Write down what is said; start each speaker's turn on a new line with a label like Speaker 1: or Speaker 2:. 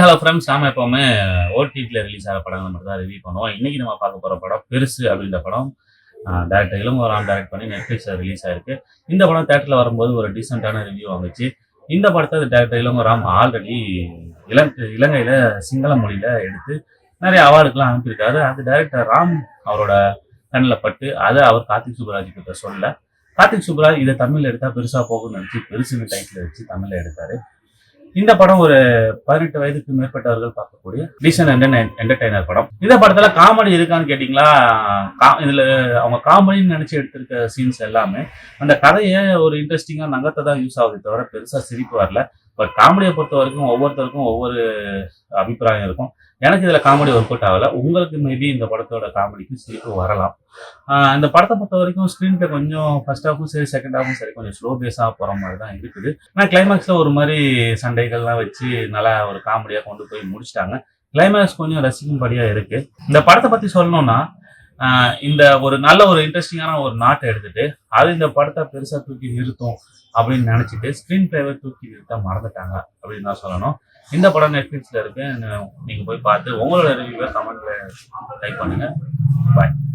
Speaker 1: Hello friends நாம எப்பவுமே ஓடிடியில் ரிலீஸ் ஆகிற படங்கள் மட்டும் தான் ரிவ்யூ பண்ணுவோம். இன்னைக்கு நம்ம பார்க்க போகிற படம் பெருசு அப்படின்ற படம் டேரக்டர் இளங்கோராம் டேரக்ட் பண்ணி நெட்ஃப்ளிக்ஸில் ரிலீஸ் ஆயிருக்கு. இந்த படம் தேட்டரில் வரும்போது ஒரு டீசெண்டான ரிவ்யூ வந்துச்சு. இந்த படத்தை டேரக்டர் இளங்கோராம் ஆல்ரெடி இலங்கை இலங்கையில் சிங்கள மொழியில் எடுத்து நிறைய அவார்டுக்கெலாம் அனுப்பியிருக்காரு. அது டேரக்டர் ராம் அவரோட கண்ணில் பட்டு அதை அவர் கார்த்திக் சுப்ராஜ் கிட்ட சொல்ல கார்த்திக் சுப்ராஜ் இதை தமிழில் எடுத்தால் பெருசாக போகும்னு நினச்சி பெருசுன்னு டைட்டில் வச்சு தமிழில் எடுத்தார். இந்த படம் ஒரு பதினெட்டு வயதுக்கு மேற்பட்டவர்கள் பார்க்கக்கூடிய டீசன் என்டர்டைனர் படம். இந்த படத்துல காமெடி இருக்கான்னு கேட்டீங்களா? கா- இதுல அவங்க காமெடின்னு நினைச்சு எடுத்திருக்க சீன்ஸ் எல்லாமே அந்த கதையை ஒரு இன்ட்ரெஸ்டிங்கா நகத்தை தான் யூஸ் ஆகுது தவிர பெருசா சிரிப்பு வரல. பட் காமெடியை பொறுத்த வரைக்கும் ஒவ்வொருத்தருக்கும் ஒவ்வொரு அபிப்பிராயம் இருக்கும். எனக்கு இதில் காமெடி ஒர்க் அவுட் ஆகலை. உங்களுக்கு மேபி இந்த படத்தோட காமெடிக்கு சிரிப்பு வரலாம். இந்த படத்தை பொறுத்த வரைக்கும் ஸ்க்ரீன் பிளே கொஞ்சம் ஃபர்ஸ்ட் ஹாஃபும் சரி செகண்ட் ஹாஃபும் சரி கொஞ்சம் ஸ்லோ பேஸாக போகிற மாதிரி தான் இருக்குது. ஆனால் கிளைமேக்ஸில் ஒரு மாதிரி சண்டைகள்லாம் வச்சு நல்லா ஒரு காமெடியாக கொண்டு போய் முடிச்சிட்டாங்க. கிளைமேக்ஸ் கொஞ்சம் ரசிக்கும்படியாக இருக்குது இந்த படத்தை பற்றி சொல்லணும்னா இந்த ஒரு நல்ல ஒரு இன்ட்ரெஸ்டிங்கான ஒரு நாட்டை எடுத்துட்டு அது இந்த படத்தை பெருசாக தூக்கி நிறுத்தும் அப்படின்னு நினச்சிட்டு ஸ்க்ரீன் பிளேவை தூக்கி நிறுத்த மறந்துட்டாங்க அப்படின்னு தான் சொல்லணும். இந்த படம் நெட்ஃப்ளிக்ஸில் இருக்கு. நீங்கள் போய் பார்த்து உங்களோட ரிவ்யூவை கமெண்ட்ல டைப் பண்ணுங்க. பாய்